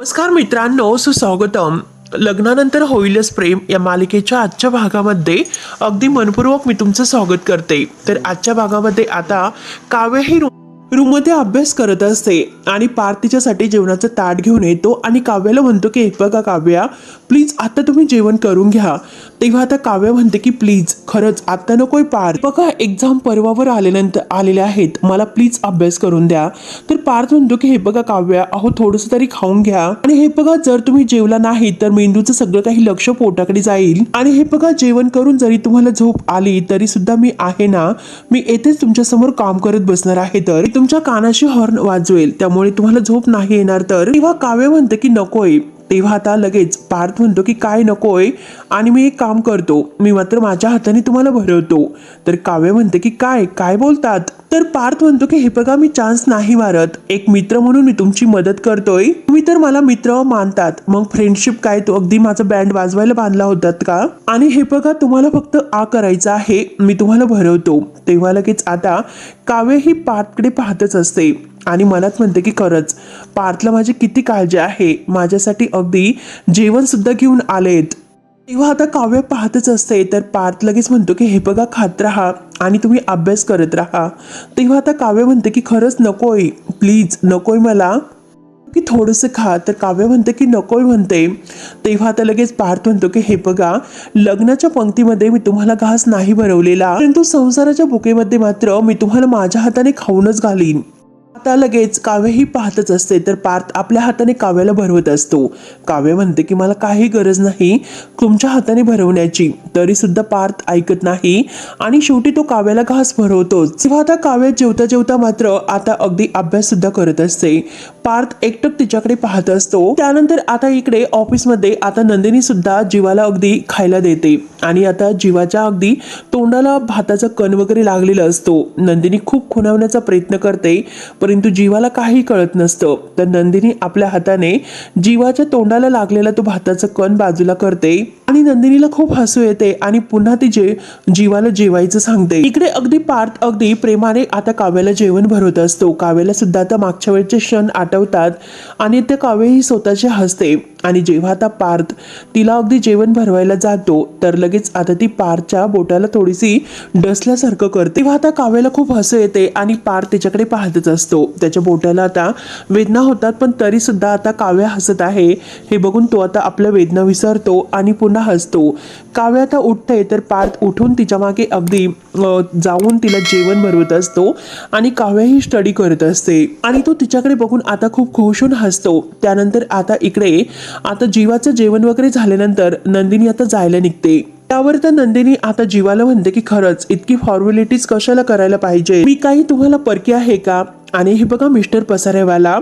नमस्कार मित्रांनो सुस्वागतम. लग्नानंतर होईलच प्रेम या मालिकेच्या आजच्या भागामध्ये अगदी मनपूर्वक मी तुमचं स्वागत करते. तर आजच्या भागामध्ये आता काव्य ही रूममध्ये अभ्यास करत असते आणि पार तिच्यासाठी जेवणाचं ताट घेऊन येतो आणि काव्याला म्हणतो की "हे बघा काव्या प्लीज आता तुम्ही जेवण करून घ्या. तेव्हा आता काव्य म्हणते की प्लीज खरंच आता नकोय पार्थ. बघा एक्झाम पर्वावर आल्यानंतर आलेले आहेत. मला प्लीज अभ्यास करून द्या. तर पार्थ म्हणतो की हे बघा काव्या अहो थोडंसं तरी खाऊन घ्या. आणि हे बघा जर तुम्ही जेवला नाही तर मेंदूचं सगळं काही लक्ष पोटाकडे जाईल. आणि हे बघा जेवण करून जरी तुम्हाला झोप आली तरी सुद्धा मी आहे ना? मी येथेच तुमच्यासमोर काम करत बसणार आहे तर तुमच्या कानाशी हॉर्न वाजवेल. त्यामुळे तुम्हाला झोप नाही येणार. तर तेव्हा काव्य म्हणते की नकोय. तेव्हा आता लगेच पार्थ म्हणतो की काय नकोय आणि मी एक काम करतो. मी मात्र माझ्या हाताने तुम्हाला भरवतो. तर काव्य म्हणते की काय काय बोलतात? तर पार्थ म्हणतो की हे बघा मी चान्स नाही मारत. एक मित्र म्हणून मी तुमची मदत करतोय. तुम्ही तर मला मित्र मानतात. मग फ्रेंडशिप काय तो? अगदी माझा बँड वाजवायला बांधला होतात का? आणि हे बघा तुम्हाला फक्त आ करायचं आहे. मी तुम्हाला भरवतो. तेव्हा लगेच आता काव्य ही पार्थकडे पाहतच असते. आणि मनात म्हणते की खरंच पार्थला माझी किती काळजी आहे. माझ्यासाठी अगदी जेवणसुद्धा घेऊन आलेत. तेव्हा आता काव्य पाहतच असते. तर पार्थ लगेच म्हणतो की हे बघा खात राहा आणि तुम्ही अभ्यास करत राहा. तेव्हा आता काव्य म्हणते की खरंच नकोय. प्लीज नकोय मला. की थोडंसं खा. तर काव्य म्हणते की नकोय म्हणते. तेव्हा आता लगेच पार्थ म्हणतो की हे बघा लग्नाच्या पंक्तीमध्ये मी तुम्हाला घास नाही भरवलेला परंतु संसाराच्या बुकेमध्ये मात्र मी तुम्हाला माझ्या हाताने खाऊनच घालीन. आता लगेच काव्य ही पाहतच असते तर पार्थ आपल्या हाताने काव्याला भरवत असतो. काव्य म्हणते की मला काही गरज नाही तुमच्या हाताने भरवण्याची तरी सुद्धा पार्थ ऐकत नाही आणि शेवटी तो काव्याला घास भरवतोच तेव्हा आता काव्य जेवता जेवता मात्र आता अगदी अभ्यास सुद्धा करत असते. पार्थ एकटक तिच्याकडे पाहत असतो. त्यानंतर आता इकडे ऑफिसमध्ये आता नंदिनी सुद्धा जीवाला अगदी खायला देते आणि आता जीवाच्या अगदी तोंडाला भाताचा कण वगैरे लागलेला असतो. नंदिनी खूप खुणावण्याचा प्रयत्न करते परंतु जीवाला काही कळत नसतं. तर नंदिनी आपल्या हाताने जीवाच्या तोंडाला लागलेला तो भाताचा कण बाजूला करते आणि नंदिनीला खूप हसू येते आणि पुन्हा ती जे जीवाला जेवायचं सांगते. इकडे अगदी पार्थ अगदी प्रेमाने आता काव्याला जेवण भरवत असतो. काव्याला सुद्धा आता मागच्या वेळचे क्षण आठवतात आणि ते काव्यही स्वतःचे हसते. आणि जेव्हा आता पार्थ तिला अगदी जेवण भरवायला जातो तर लगेच आता ती पार्थच्या बोटाला थोडीशी डसल्यासारखं करते. तेव्हा आता काव्याला खूप हसू येते आणि पार्थ तिच्याकडे पाहतच असतो. त्याच्या बोटाला आता वेदना होतात पण तरी सुद्धा आता काव्य हसत आहे. हे बघून तो आता आपल्या वेदना विसरतो आणि पुन्हा हसतो. काव्य आता उठते तर पार्थ उठून तिच्यामागे अगदी जाऊन तिला जेवण भरवत असतो आणि काव्य ही स्टडी करत असते. आणि तो तिच्याकडे बघून आता खूप खुश होऊन हसतो. त्यानंतर आता इकडे आता जीवाचं जेवण वगैरे झाल्यानंतर नंदिनी आता जायला निघते. त्यावर तर नंदिनी आता जीवाला म्हणते की खरंच इतकी फॉर्मॅलिटीज कशाला करायला पाहिजे? मी काही तुम्हाला परकी आहे का? आणि हे बघा मिस्टर पसारेवाला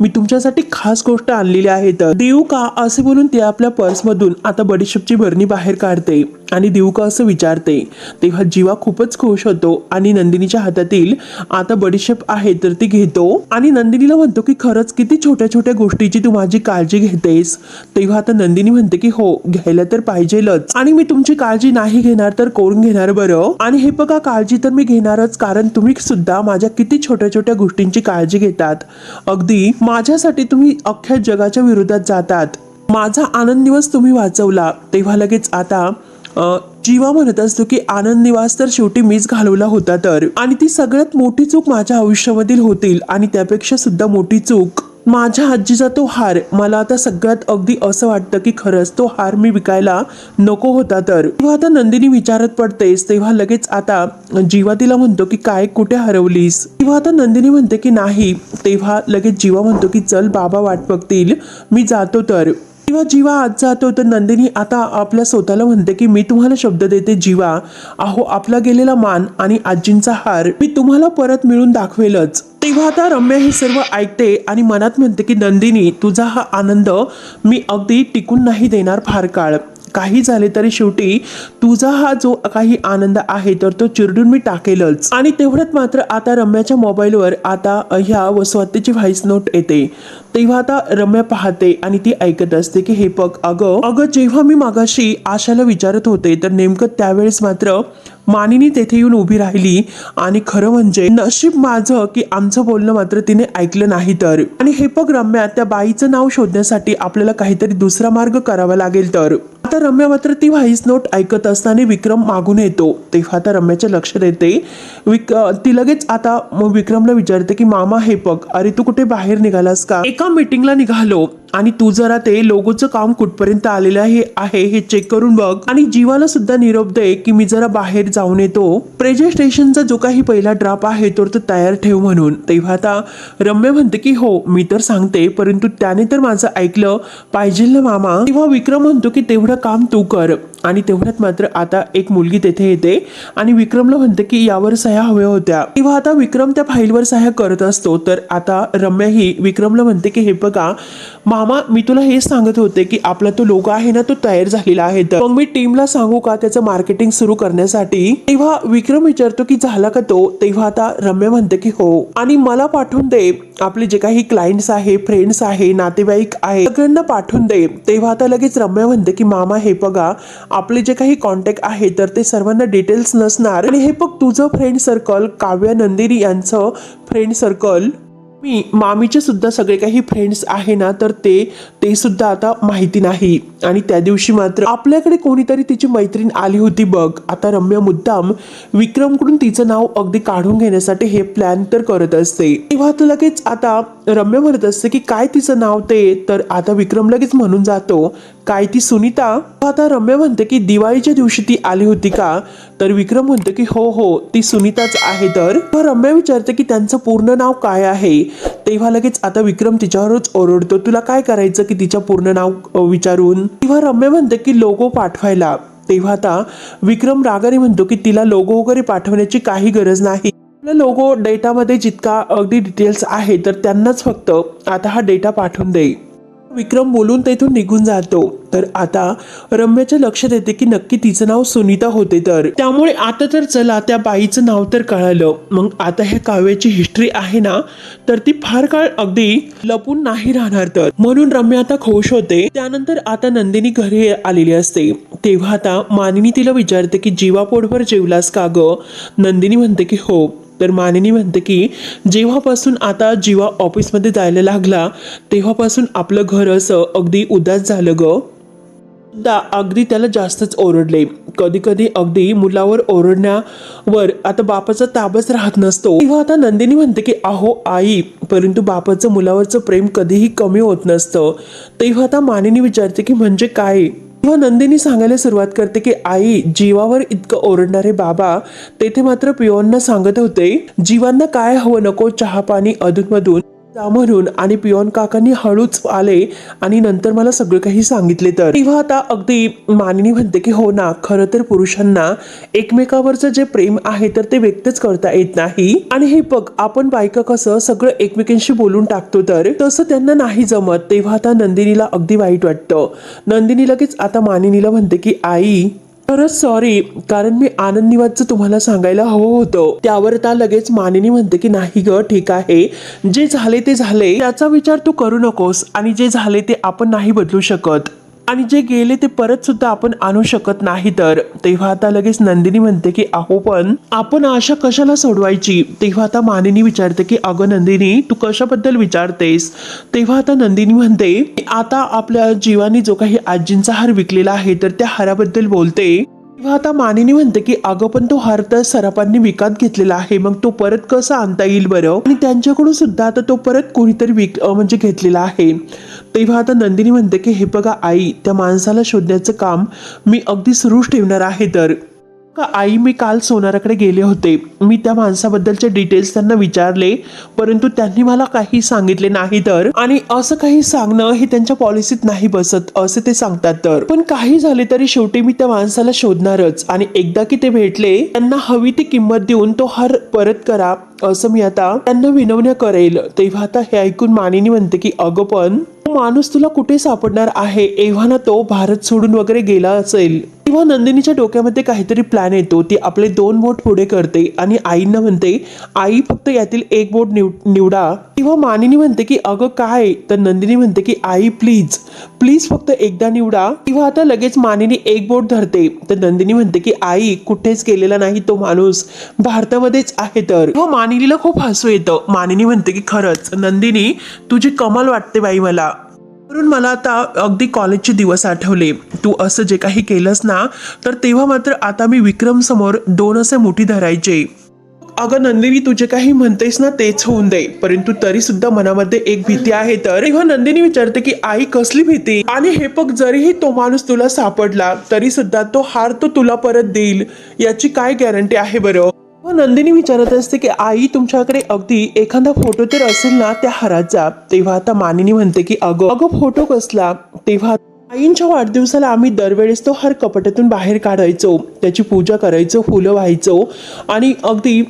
मी तुमच्यासाठी खास गोष्ट आणलेली आहे तर. देऊ का? असे बोलून ते आपल्या पर्समधून आता बडीशेपची भरणी बाहेर काढते. आणि देऊ का असं विचारते. तेव्हा जीवा खूपच खुश होतो आणि नंदिनीच्या हातातील आता बडीशेप आहे तर ती घेतो. आणि नंदिनीला म्हणतो की खरंच किती छोट्या छोट्या गोष्टीची तू माझी काळजी घेतेस. तेव्हा आता नंदिनी म्हणते की हो घ्यायला तर पाहिजेलच. आणि मी तुमची काळजी नाही घेणार तर कोण घेणार बरं? आणि हे बघा काळजी तर मी घेणारच कारण तुम्ही सुद्धा माझ्या किती छोट्या छोट्या गोष्टींची काळजी घेतात. अगदी माझ्यासाठी तुम्ही अख्ख्या जगाच्या विरोधात जातात. माझा आनंद दिवस तुम्ही वाचवला. तेव्हा लगेच आता जीवा म्हणत असतो की आनंद निवास तर शेवटी मीच घालवला होता तर. आणि ती सगळ्यात मोठी चूक माझ्या आयुष्यामधील होतील आणि त्यापेक्षा सुद्धा मोठी चूक. माझ्या आजीचा तो हार मला आता सगळ्यात अगदी असं वाटतं की खरंच तो हार मी विकायला नको होता तर. तेव्हा आता नंदिनी विचारत पडतेस तेव्हा लगेच आता जीवा तिला म्हणतो की काय कुठे हरवलीस? तेव्हा आता नंदिनी म्हणते की नाही तेव्हा लगेच जीवा म्हणतो की चल बाबा वाट बघतील मी जातो तर. तेव्हा जीवा आज जातो. तर नंदिनी आता आपल्या स्वतःला म्हणते की मी तुम्हाला शब्द देते जीवा. अहो आपला गेलेला मान आणि आजींचा हार मी तुम्हाला परत मिळून दाखवेलच. तेव्हा आता रम्या हे सर्व ऐकते आणि मनात म्हणते की नंदिनी तुझा हा आनंद मी अगदी टिकून नाही देणार फार काळ. काही झाले तरी शेवटी तुझा हा जो काही आनंद आहे तर तो चिरडून मी टाकेलच. आणि तेवढ्यात मात्र आता रम्याच्या मोबाईलवर आता ह्या वसवातीची व्हॉइस नोट येते. तेव्हा आता रम्या पाहते आणि ती ऐकत असते की हे बघ अगं अगं जेव्हा मी मागाशी आशाला विचारत होते तर नेमकं त्यावेळेस मात्र मानिनी तेथे येऊन उभी राहिली. आणि खरं म्हणजे नशीब माझं की आमचं बोलणं मात्र तिने ऐकलं नाही तर. आणि हे बघ रम्या त्या बाईचं नाव शोधण्यासाठी आपल्याला काहीतरी दुसरा मार्ग करावा लागेल तर. आता रम्या मात्र ती व्हाईस नोट ऐकत असताना विक्रम मागून येतो. तेव्हा आता रम्याच्या लक्षात येते विक ती लगेच आता विक्रमला विचारते की मामा हे बघ अरे तू कुठे बाहेर निघालास का? एका मीटिंगला निघालो. आणि तू जरा ते लोगोचं काम कुठपर्यंत आलेलं आहे आहे हे चेक करून बघ. आणि जीवाला सुद्धा निरोप दे की मी जरा बाहेर जाऊन येतो. प्रेझेंटेशनचा जो काही पहिला ड्राप आहे तो तर तयार ठेव म्हणून. तेव्हा आता रम्य म्हणते की हो मी तर सांगते परंतु त्याने तर माझं ऐकलं पाहिजे ना मामा. तेव्हा विक्रम म्हणतो की तेवढं काम तू कर. आणि तेवढ्यात मात्र आता एक मुलगी तेथे येते आणि विक्रमला म्हणते की यावर सह्या हव्या होत्या. तेव्हा आता विक्रम त्या फाईलवर सह्या करत असतो. तर आता रम्या ही विक्रमला म्हणते की हे बघा मामा मी तुला हे सांगत होते की आपला तो लोगो आहे ना तो तयार झालेला आहे. तर मग मी टीमला सांगू का त्याचं मार्केटिंग सुरू करण्यासाठी? तेव्हा विक्रम विचारतो की झाला का तो? तेव्हा आता रम्या म्हणते की हो. आणि मला पाठवून दे. आपले जे काही क्लायंट्स आहे फ्रेंड्स आहे नातेवाईक आहे सगळ्यांना पाठवून दे. तेव्हा आता लगेच रम्या म्हणते की मामा हे बघा आपले जे काही कॉन्टॅक्ट आहे तर ते सर्वांना डिटेल्स नसणार. आणि हे बघ तुझं फ्रेंड सर्कल काव्या नंदिनी यांचं फ्रेंड सर्कल मी मामीचे सुद्धा सगळे काही फ्रेंड्स आहे ना तर ते ते सुद्धा आता माहिती नाही. आणि त्या दिवशी मात्र आपल्याकडे कोणीतरी तिची मैत्रीण आली होती बघ. आता रम्या मुद्दाम विक्रमकडून तिचं नाव अगदी काढून घेण्यासाठी हे प्लॅन तर करत असते. तेव्हा तर लगेच आता रम्या म्हणत असते की काय तिचं नाव ते? तर आता विक्रम लगेच म्हणून जातो. काय ती सुनीता? आता रम्या म्हणते की दिवाळीच्या दिवशी ती आली होती का? तर विक्रम म्हणतो की हो हो ती सुनीताच आहे. तर रम्या विचारते की त्यांचं पूर्ण नाव काय आहे? तेव्हा लगेच आता विक्रम तिच्यावरच ओरडतो. तुला काय करायचं की तिच्या पूर्ण नाव विचारून? तेव्हा रम्य म्हणते की लोगो पाठवायला. तेव्हा आता विक्रम रागाने म्हणतो की तिला लोगो वगैरे पाठवण्याची काही गरज नाही. आपला लोगो डेटामध्ये जितका अगदी डिटेल्स आहे तर त्यांनाच फक्त आता हा डेटा पाठवून देईल विक्रम बोलून तेथून निघून जातो. तर आता रम्याच्या लक्षात येते की नक्की तिचं नाव सुनीता होते तर. त्यामुळे आता तर चला त्या बाईचं नाव तर कळालं. मग आता ह्या काव्याची हिस्ट्री आहे ना तर ती फार काळ अगदी लपून नाही राहणार तर. म्हणून रम्या आता खुश होते. त्यानंतर आता नंदिनी घरी आलेली असते. तेव्हा आता मानिनी तिला विचारते की जीवा पोटभर जेवलास का ग? नंदिनी म्हणते की हो. तर मानिनी म्हणते की जेव्हापासून आता जीवा ऑफिसमध्ये जायला लागला तेव्हापासून आपलं घर असं अगदी उदास झालं ग. दा अगदी त्याला जास्तच ओरडले. कधी कधी अगदी मुलावर ओरडण्यावर आता बापाचा ताबच राहत नसतो. तेव्हा आता नंदिनी म्हणते की अहो आई परंतु बापाचं मुलावरचं प्रेम कधीही कमी होत नसतं. तेव्हा आता मानिनी विचारते की म्हणजे काय? तेव्हा नंदिनी सांगायला सुरुवात करते की आई जीवावर इतकं ओरडणारे बाबा तेथे मात्र पिओनना सांगत होते जीवांना काय हवं नको चहा पाणी अधूनमधून. जा म्हणून आणि पिओन काकांनी हळूच आले आणि नंतर मला सगळं काही सांगितले तर. तेव्हा आता अगदी मानिनी म्हणते की हो ना खरं तर पुरुषांना एकमेकावरचं जे प्रेम आहे तर ते व्यक्तच करता येत नाही. आणि हे बघ आपण बायका कसं सगळं एकमेकांशी बोलून टाकतो तर? तसं त्यांना नाही जमत. तेव्हा आता नंदिनीला अगदी वाईट वाटतं. नंदिनी लगेच आता मानिनीला म्हणते की आई खरंच सॉरी कारण मी आनंद निवादचं तुम्हाला सांगायला हवं होतं. त्यावर त्या लगेच मानिनी म्हणते की नाही ग ठीक आहे. जे झाले ते झाले. त्याचा विचार तू करू नकोस आणि जे झाले ते आपण नाही बदलू शकत. आणि जे गेले ते परत सुद्धा आपण आणू शकत नाही तर. तेव्हा आता लगेच नंदिनी म्हणते की अहो पण आपण आशा कशाला सोडवायची? तेव्हा आता मानिनी विचारते की अगं नंदिनी तू कशाबद्दल विचारतेस? तेव्हा आता नंदिनी म्हणते की आता आपल्या जीवानी जो काही आजींचा हार विकलेला आहे तर त्या हाराबद्दल बोलते. तेव्हा आता मानिनी म्हणते की अगं पण तो हार तर सरापांनी विकत घेतलेला आहे. मग तो परत कसा आणता येईल बरं? आणि त्यांच्याकडून सुद्धा आता तो परत कोणीतरी विक म्हणजे घेतलेला आहे. तेव्हा आता नंदिनी म्हणते की हे बघा आई त्या माणसाला शोधण्याचं काम मी अगदी सुरूच ठेवणार आहे तर का आई मी काल सोनाराकडे गेले होते. मी त्या माणसाबद्दलचे डिटेल्स त्यांना विचारले परंतु त्यांनी मला काही सांगितले नाही तर. आणि असं काही सांगणं हे त्यांच्या पॉलिसीत नाही बसत असं ते सांगतात तर. पण काही झाले तरी शेवटी मी त्या माणसाला शोधणारच. आणि एकदा की ते भेटले त्यांना हवी ती किंमत देऊन तो हर परत करा असं मी आता त्यांना विनवण्या करेल. तेव्हा आता हे ऐकून मानिनी म्हणते की अगं पण माणूस तुला कुठे सापडणार आहे? एव्हा तो भारत सोडून वगैरे गेला असेल. तेव्हा नंदिनीच्या डोक्यामध्ये काहीतरी प्लॅन येतो. ती आपले दोन बोट पुढे करते आणि आईंना म्हणते आई फक्त यातील एक बोट निव निवडा. तेव्हा मानिनी म्हणते की अगं काय? तर नंदिनी म्हणते की आई प्लीज प्लीज फक्त एकदा निवडा. तेव्हा आता लगेच मानिनी एक बोट धरते. तर नंदिनी म्हणते की आई कुठेच गेलेला नाही तो माणूस. भारतामध्येच आहे तर. तेव्हा मानिनीला खूप हसू येतं. मानिनी म्हणते की खरंच नंदिनी तुझी कमाल वाटते बाई मला. वरून मला आता अगदी कॉलेजचे दिवस आठवले. तू असं जे काही केलंस ना तर तेव्हा मात्र आता मी विक्रम समोर दोन असे मुठी धरायचे. अगं नंदिनी तू जे काही म्हणतेस ना तेच होऊन दे. परंतु तरी सुद्धा मनामध्ये एक भीती आहे. तर तेव्हा नंदिनी विचारते की आई कसली भीती? आणि हे बघ जरीही तो माणूस तुला सापडला तरी सुद्धा तो हार तो तुला परत देईल. याची काय गॅरंटी आहे बरं? मग नंदिनी विचारत असते की आई तुमच्याकडे अगदी एखादा फोटो तर असेल ना त्या हाराचा तेव्हा आता मानिनी म्हणते की अगं अगं फोटो कसला? तेव्हा आईंच्या वाढदिवसाला आम्ही दरवेळेस तो हार कपाटातून बाहेर काढायचो. त्याची पूजा करायचो फुलं व्हायचो आणि अगदी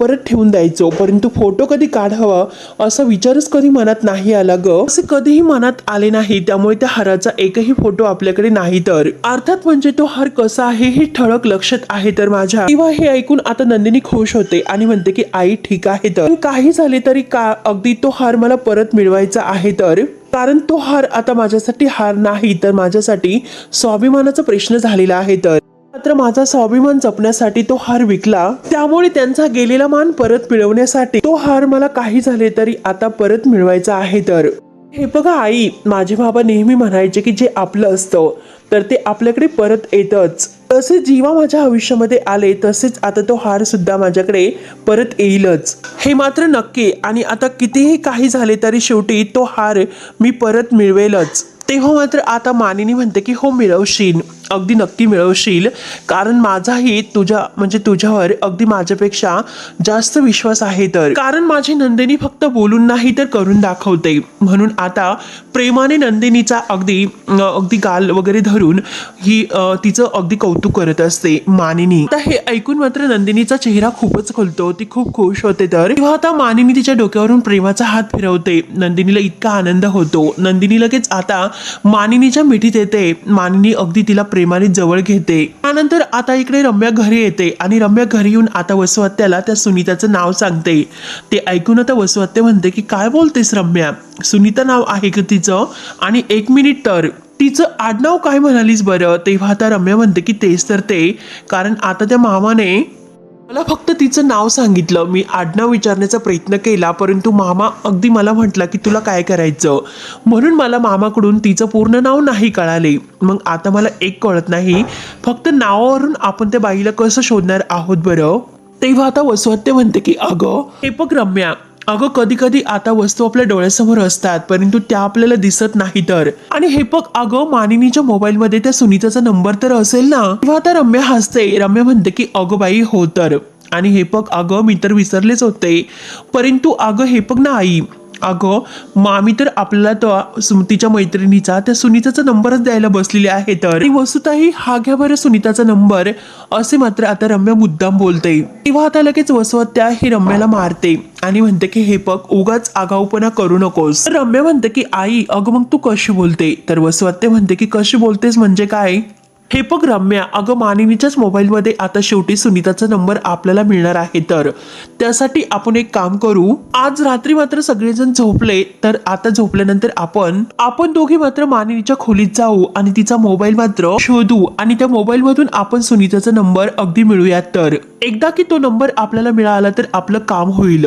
परत ठेवून द्यायचो. परंतु फोटो कधी काढावा असा विचारच कधी मनात नाही आला ग. असे कधीही मनात आले नाही त्यामुळे त्या हाराचा एकही फोटो आपल्याकडे नाही तर. अर्थात म्हणजे तो हार कसा आहे हे ठळक लक्षात आहे तर माझ्या. किंवा हे ऐकून आता नंदिनी खुश होते आणि म्हणते की आई ठीक आहे तर. काही झाले तरी का अगदी तो हार मला परत मिळवायचा आहे तर? कारण तो हार आता माझ्यासाठी हार नाही तर माझ्यासाठी स्वाभिमानाचा प्रश्न झालेला आहे. तर मात्र माझा स्वाभिमान जपण्यासाठी तो हार विकला. त्यामुळे त्यांचा गेलेला मान परत मिळवण्यासाठी तो हार मला काही झाले तरी आता परत मिळवायचा आहे. तर हे बघा आई माझे बाबा नेहमी म्हणायचे की जे आपलं असतं तर ते आपल्याकडे परत येतच. तसे जीवा माझ्या आयुष्यामध्ये आले तसेच आता तो हार सुद्धा माझ्याकडे परत येईलच. हे मात्र नक्की आणि आता कितीही काही झाले तरी शेवटी तो हार मी परत मिळवेलच. तेव्हा हो, मात्र आता मानिनी म्हणते की हो मिळवशील. अगदी नक्की मिळवशील. कारण माझाही तुझ्या म्हणजे तुझ्यावर अगदी माझ्यापेक्षा जास्त विश्वास आहे तर. कारण माझी नंदिनी फक्त बोलून नाही तर करून दाखवते. म्हणून आता प्रेमाने नंदिनीचा अगदी अगदी गाल वगैरे धरून ही तिचं अगदी कौतुक करत असते मानिनी. आता हे ऐकून मात्र नंदिनीचा चेहरा खूपच खुलतो. ती खूप खुश होते तर. तेव्हा आता मानिनी तिच्या डोक्यावरून प्रेमाचा हात फिरवते. नंदिनीला इतका आनंद होतो. नंदिनी लगेच आता मानिनीच्या मिठीत येते. मानिनी अगदी तिला प्रेमाने जवळ घेते. त्यानंतर आता इकडे रम्या घरी येते आणि रम्या घरी येऊन आता वसुहत्याला त्या सुनीताचं नाव सांगते. ते ऐकून आता वसुहत्या म्हणते की काय बोलतेस रम्या? सुनीता नाव आहे का तिचं? आणि एक मिनिट तर. तिचं आडनाव काय म्हणालीस बरं? तेव्हा आता रम्या म्हणते की तेच तर ते. कारण आता त्या मामाने मला फक्त तिचं नाव सांगितलं. मी आडनाव विचारण्याचा प्रयत्न केला परंतु मामा अगदी मला म्हटला की तुला काय करायचं? म्हणून मला मामाकडून तिचं पूर्ण नाव नाही कळाले. मग आता मला एक कळत नाही फक्त नावावरून आपण त्या बाईला कसं शोधणार आहोत बरं? तेव्हा आता वसुहत्य म्हणते की अगं हे बघ रम्या अगं कधी कधी आता वस्तू आपल्या डोळ्यासमोर असतात परंतु त्या आपल्याला दिसत नाही तर. आणि हे बघ अगं मानिनीच्या मोबाईलमध्ये त्या सुनीताचा नंबर तर असेल ना? तेव्हा आता रम्या हसते. रम्या म्हणते की अगं बाई हो तर. आणि हे बघ अगं मी तर विसरलेच होते. परंतु अगं हे बघ ना आई अगं मामी तर आपल्याला तो सुमतीच्या तिच्या मैत्रिणीचा त्या सुनीताचा नंबरच द्यायला बसलेली आहे तर. वसुताही हा घ्या बरं सुनीताचा नंबर. असे मात्र आता रम्या मुद्दाम बोलते तेव्हा आता लगेच वसवत्या ही रम्याला मारते आणि म्हणते की हे बघ उगाच आगाऊपणा करू नकोस. रम्या म्हणते की आई अगं मग तू कशी बोलते? तर वसवत्या म्हणते की कशी बोलतेस म्हणजे काय? हे बघ रम्या अगं मानिनीच्याच मोबाईलमध्ये आता शेवटी सुनीताचा नंबर आपल्याला मिळणार आहे. तर त्यासाठी आपण एक काम करू. आज रात्री मात्र सगळेजण झोपले तर आता झोपल्यानंतर आपण आपण दोघे मात्र मानिनीच्या खोलीत जाऊ आणि तिचा मोबाईल मात्र शोधू आणि त्या मोबाईल मधून आपण सुनीताचा नंबर अगदी मिळूयात. तर एकदा की तो नंबर आपल्याला मिळाला तर आपलं काम होईल.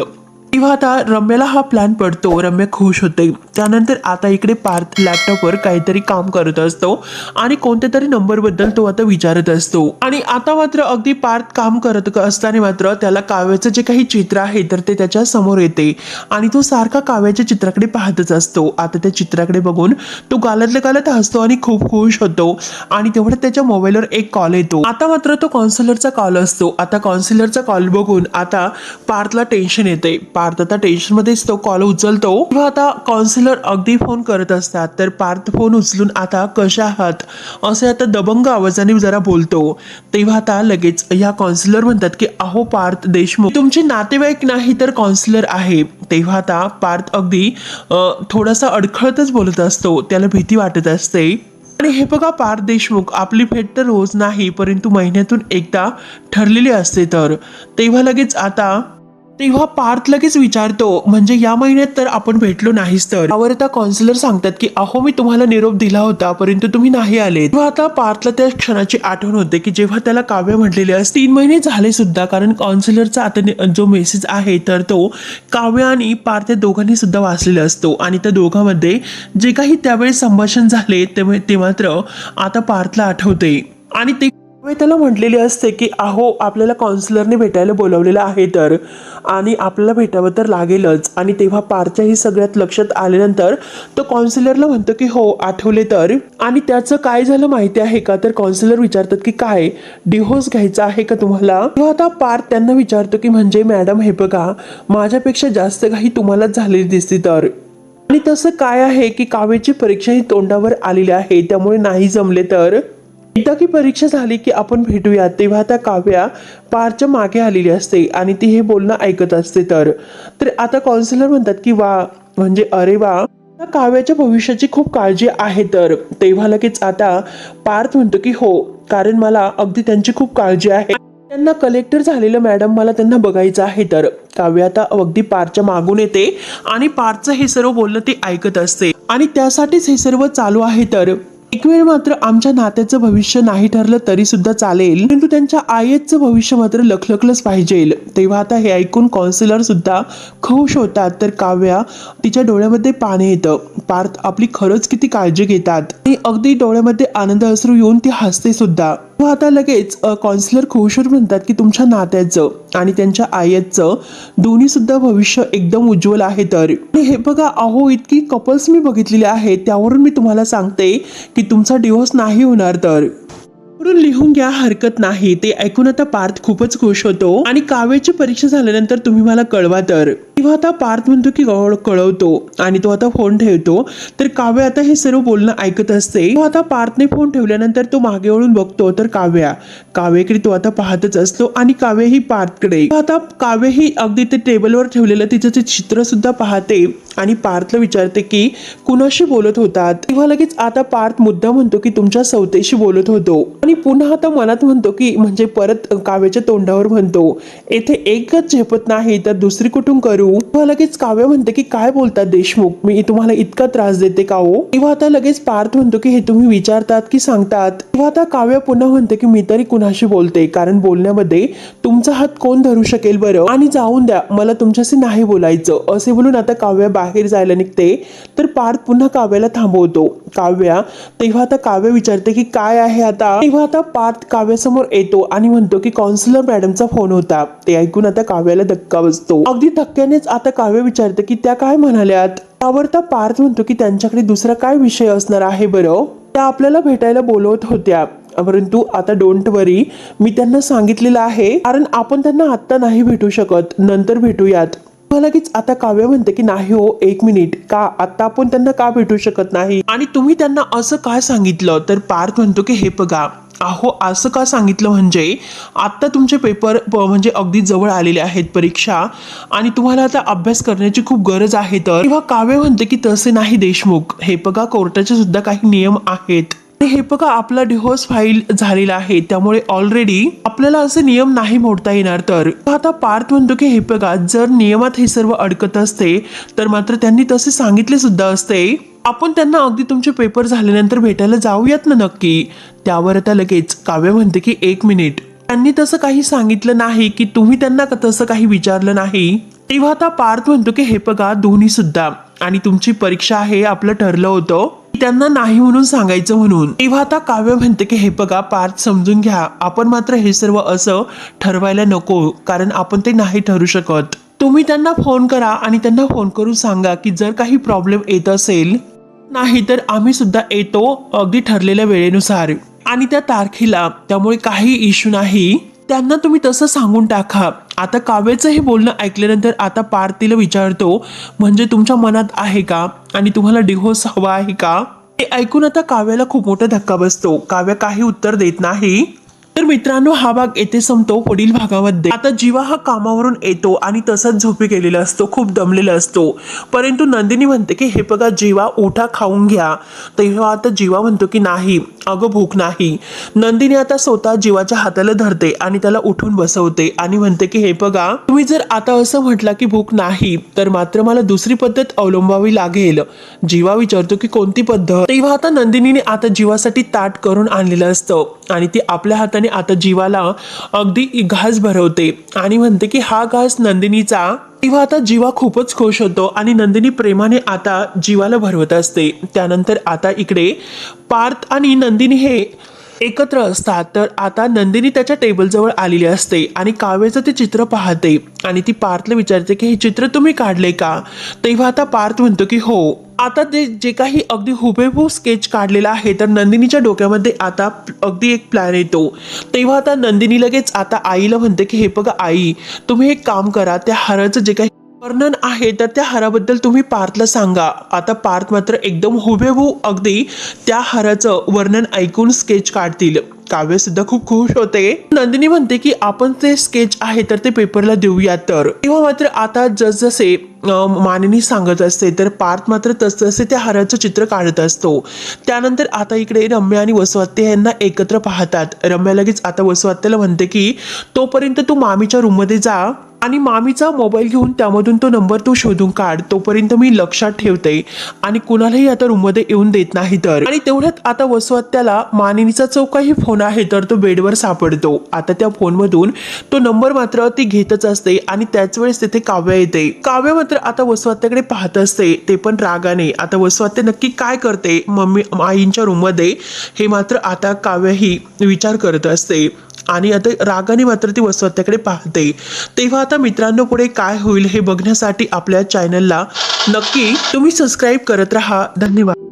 तेव्हा आता रम्याला हा प्लॅन पडतो. रम्या खुश होते. त्यानंतर आता इकडे पार्थ लॅपटॉपवर काहीतरी काम करत असतो आणि कोणत्या तरी नंबरबद्दल तो आता विचारत असतो. आणि आता मात्र अगदी पार्थ काम करत असताना मात्र त्याला काव्याचं जे काही चित्र आहे तर ते त्याच्यासमोर येते. आणि तो सारखा काव्याच्या चित्राकडे पाहतच असतो. आता त्या चित्राकडे बघून तो गालातल्या गालात हसतो आणि खूप खुश होतो. आणि तेवढ्यात त्याच्या मोबाईलवर एक कॉल येतो. आता मात्र तो कॉन्सिलरचा कॉल असतो. आता कॉन्सिलरचा कॉल बघून आता पार्थला टेन्शन येते. पार्थ आता टेन्शन मध्येच तो कॉल उचलतो. किंवा आता काउन्सिलर अगदी फोन करत असतात. तर पार्थ फोन उचलून आता कशा आहात? असे आता दबंग आवाजाने जरा बोलतो. तेव्हा आता लगेच या काउन्सिलर म्हणतात की अहो पार्थ देशमुख तुमचे नातेवाईक नाही तर काउन्सिलर आहे. तेव्हा आता पार्थ अगदी थोडासा अडखळतच बोलत असतो. त्याला भीती वाटत असते. आणि हे बघा पार्थ देशमुख आपली भेट तर रोज नाही परंतु महिन्यातून एकदा ठरलेली असते तर. तेव्हा लगेच आता तेव्हा पार्थ लगेच विचारतो म्हणजे या महिन्यात तर आपण भेटलो नाहीच तर? त्यावर आता काउन्सिलर सांगतात की अहो मी तुम्हाला निरोप दिला होता परंतु तुम्ही नाही आले. तेव्हा आता पार्थला त्या क्षणाची आठवण होते की जेव्हा त्याला काव्य म्हटलेले असते तीन महिने झाले सुद्धा कारण काउन्सिलरचा आता जो मेसेज आहे तर तो काव्य आणि पार्थ या दोघांनी सुद्धा वाचलेला असतो. आणि त्या दोघांमध्ये जे काही त्यावेळी संभाषण झाले ते मात्र आता पार्थला आठवते. आणि ते त्यामुळे त्याला म्हटलेली असते की अहो आपल्याला काउन्सिलरने भेटायला बोलवलेलं आहे तर. आणि आपल्याला भेटावं तर लागेलच. आणि तेव्हा पारच्याही सगळ्यात लक्षात आल्यानंतर तो काउन्सिलरला म्हणतो की हो आठवले तर. आणि त्याचं काय झालं माहिती आहे का? तर काउन्सिलर विचारतात की काय? डिव्होर्स घ्यायचा आहे का तुम्हाला? तेव्हा आता पार त्यांना विचारतो की म्हणजे मॅडम हे बघा माझ्यापेक्षा जास्त काही तुम्हालाच झालेली दिसते तर. आणि तसं काय आहे की काव्याची परीक्षा ही तोंडावर आलेली आहे त्यामुळे नाही जमले तर. एकदा की परीक्षा झाली की आपण भेटूया तेव्हा त्या काव्या पारच्या मागे आलेली असते आणि ती हे बोलणं ऐकत असते तर. तर आता काउन्सिलर म्हणतात की वा म्हणजे अरे वा काव्याच्या भविष्याची खूप काळजी आहे तर. तेव्हा लगेच आता पार्थ म्हणतो की हो कारण मला अगदी त्यांची खूप काळजी आहे. त्यांना कलेक्टर झालेलं मॅडम मला त्यांना बघायचं आहे तर. काव्य आता अगदी पारच्या मागून येते आणि पारचं हे सर्व बोलणं ते ऐकत असते. आणि त्यासाठीच हे सर्व चालू आहे तर. एक वेळ मात्र आमच्या नात्याचं भविष्य नाही ठरलं तरी सुद्धा चालेल. परंतु त्यांच्या आयतचं भविष्य मात्र लखलखलंच पाहिजे. तेव्हा आता हे ऐकून कॉन्सिलर सुद्धा खुश होतात. तर काव्या तिच्या डोळ्यामध्ये पाणी येतं. पार्थ आपली खरंच किती काळजी घेतात. आणि अगदी डोळ्यामध्ये आनंद अश्रू येऊन ती हसते सुद्धा. पाहता आता लगेच कॉन्सलर खुशर म्हणतात की तुमच्या नात्याचं आणि त्यांच्या आयतचं दोन्ही सुद्धा भविष्य एकदम उज्ज्वल आहे तर. हे बघा अहो इतकी कपल्स मी बघितलेली आहेत त्यावरून मी तुम्हाला सांगते की तुमचा डिवोर्स नाही होणार तर. म्हणून लिहून घ्या हरकत नाही. ते ऐकून आता पार्थ खूपच खुश होतो. आणि काव्याची परीक्षा झाल्यानंतर तुम्ही मला कळवा तर. तेव्हा आता पार्थ म्हणतो की कळवतो. आणि तो आता फोन ठेवतो. तर काव्य आता हे सर्व बोलणं ऐकत असते. तो आता पार्थने फोन ठेवल्यानंतर तो मागे वळून बघतो तर काव्या. काव्याकडे तो आता पाहतच असतो आणि काव्य ही पार्थकडे आता काव्य ही अगदी ते टेबलवर ठेवलेलं तिचं ते चित्र सुद्धा पाहते. आणि पार्थला विचारते की कुणाशी बोलत होतात? तेव्हा लगेच आता पार्थ मुद्दा म्हणतो की तुमच्या सौतेशी बोलत होतो. आणि पुन्हा आता मनात म्हणतो की म्हणजे परत काव्याच्या तोंडावर म्हणतो येथे एकच झेपत नाही तर दुसरी कुठून करू? लगेच काव्य म्हणते की काय बोलतात देशमुख? मी तुम्हाला इतका त्रास देते का हो? तेव्हा आता लगेच पार्थ म्हणतो की हे तुम्ही विचारतात की सांगतात? तेव्हा आता काव्य पुन्हा म्हणते की मी तरी कुणाशी बोलते? कारण बोलण्यामध्ये तुमचा हात कोण धरू शकेल बरं? आणि जाऊन द्या मला तुमच्याशी नाही बोलायचं. असे बोलून आता काव्य बाहेर जायला निघते. तर पार्थ पुन्हा काव्याला थांबवतो. काव्या तेव्हा आता काव्य विचारते की काय आहे आता? तेव्हा आता पार्थ काव्यासमोर येतो आणि म्हणतो की काउन्सिलर मॅडमचा फोन होता. ते ऐकून आता काव्याला धक्का बसतो. अगदी धक्क्यानेच आता काव्य विचारतं की त्या काय म्हणाल्यात? त्यावर तर पार्थ म्हणतो की त्यांच्याकडे दुसरा काय विषय असणार आहे बरं? त्या आपल्याला भेटायला बोलवत होत्या. परंतु आता डोंट वरी मी त्यांना सांगितलेलं आहे. कारण आपण त्यांना आत्ता नाही भेटू शकत. नंतर भेटूयात. लगेच आता काव्य म्हणते की नाही हो एक मिनिट. का आता आपण त्यांना का भेटू शकत नाही? आणि तुम्ही त्यांना असं का सांगितलं? तर पार्थ म्हणतो की हे बघा अहो असं का सांगितलं म्हणजे आत्ता तुमचे पेपर प- म्हणजे अगदी जवळ आलेले आहेत परीक्षा आणि तुम्हाला आता अभ्यास करण्याची खूप गरज आहे तर. किंवा काव्य म्हणते की तसे नाही देशमुख. हे बघा कोर्टाचे सुद्धा काही नियम आहेत. हे बघा आपला डिव्होर्स फाईल झालेला आहे. त्यामुळे ऑलरेडी आपल्याला असे नियम नाही मोडता येणार. तर आता पार्थ म्हणतो की हे बघा जर नियमात हे सर्व अडकत असते तर मात्र त्यांनी तसे सांगितले सुद्धा असते. आपण त्यांना अगदी तुमचे पेपर झाल्यानंतर भेटायला जाऊयात ना नक्की? त्यावर आता लगेच काव्य म्हणते की एक मिनिट त्यांनी तसं काही सांगितलं नाही की तुम्ही त्यांना तसं काही विचारलं नाही? तेव्हा आता पार्थ म्हणतो की हे बघा दोन्ही सुद्धा. आणि तुमची परीक्षा आहे आपलं ठरलं होतं. त्यांना नाही म्हणून सांगायचं म्हणून. तेव्हा आता काव्य म्हणते की हे बघा पार्थ समजून घ्या. आपण मात्र हे सर्व असं ठरवायला नको कारण आपण ते नाही ठरू शकत. तुम्ही त्यांना फोन करा आणि त्यांना फोन करून सांगा की जर काही प्रॉब्लेम येत असेल नाही तर आम्ही सुद्धा येतो अगदी ठरलेल्या वेळेनुसार. आणि त्या तारखेला त्यामुळे काही इश्यू नाही. त्यांना तुम्ही तसं सांगून टाका. आता काव्याचं हे बोलणं ऐकल्यानंतर आता पार्थिला विचारतो म्हणजे तुमच्या मनात आहे का? आणि तुम्हाला डिव्होर्स हवा आहे का? हे ऐकून आता काव्याला खूप मोठा धक्का बसतो. काव्य काही उत्तर देत नाही. तर मित्रांनो हा भाग येथे संपतो. पुढील भागामध्ये आता जीवा हा कामावरून येतो आणि तसाच झोपी गेलेला असतो खूप दमलेला असतो. परंतु नंदिनी म्हणते की हे बघा जीवा उठा खाऊन घ्या. तेव्हा आता जीवा म्हणतो की नाही अगं भूक नाही. नंदिनी आता स्वतः जीवाच्या हाताला धरते आणि त्याला उठून बसवते आणि म्हणते की हे बघा तुम्ही जर आता असं म्हटला की भूक नाही तर मात्र मला दुसरी पद्धत अवलंबावी लागेल. जीवा विचारतो की कोणती पद्धत? तेव्हा आता नंदिनीने आता जीवासाठी ताट करून आणलेलं असतं आणि ती आपल्या हाताने आता जीवाला अगदी घास भरवते. आणि म्हणते की हा घास नंदिनीचा तेव्हा आता जीवा खूपच खुश होतो आणि नंदिनी प्रेमाने आता जीवाला भरवत असते. त्यानंतर आता इकडे पार्थ आणि नंदिनी हे एकत्र असतात. तर आता नंदिनी त्याच्या टेबलजवळ आलेली असते आणि काव्याचं ते चित्र पाहते. आणि ती पार्थला विचारते की हे चित्र तुम्ही काढले का? तेव्हा आता पार्थ म्हणतो की हो. आता ते जे काही अगदी हुबेहूब स्केच काढलेला आहे तर नंदिनीच्या डोक्यामध्ये आता अगदी एक प्लॅन येतो. तेव्हा आता नंदिनी लगेच आता आईला म्हणते की हे बघा आई तुम्ही एक काम करा त्या हाराचं जे काही वर्णन आहे तर त्या हाराबद्दल तुम्ही पार्थला सांगा. आता पार्थ मात्र एकदम हुबेहूब अगदी त्या हाराचं वर्णन ऐकून स्केच काढतील. काव्य सुद्धा खूप खुश होते. नंदिनी म्हणते की आपण ते स्केच आहे तर ते पेपरला देऊया तर. किंवा मात्र आता जसजसे मानिनी सांगत असते तर पार्थ मात्र तसतसे त्या हाराचं चित्र काढत असतो. त्यानंतर आता इकडे रम्या आणि वसवात्ते यांना एकत्र पाहतात. रम्या लगेच आता वसवात्याला म्हणते की तोपर्यंत तू मामीच्या रूममध्ये जा. आणि मामीचा मोबाईल घेऊन त्यामधून तो नंबर तू शोधून काढ तोपर्यंत मी लक्षात ठेवते. आणि कुणालाही आता रूममध्ये येऊन देत नाही तर. आणि तेवढ्यात आता वसवात्याला मानिनीचा जो काही फोन आहे तर तो बेडवर सापडतो. आता त्या फोनमधून तो नंबर मात्र ती घेतच असते आणि त्याच वेळेस तिथे काव्य येते. काव्य मात्र आता वसवात्याकडे पाहत असते ते पण रागाने. आता वसवात्य नक्की काय करते? मम्मी आईंच्या रूममध्ये हे मात्र आता काव्यही विचार करत असते. आणि आता रागाने मात्र ती वसवत्याकडे पाहते. तेव्हा आता मित्रांनो पुढे काय होईल हे बघण्यासाठी आपल्या चॅनलला नक्की तुम्ही सबस्क्राईब करत राहा. धन्यवाद.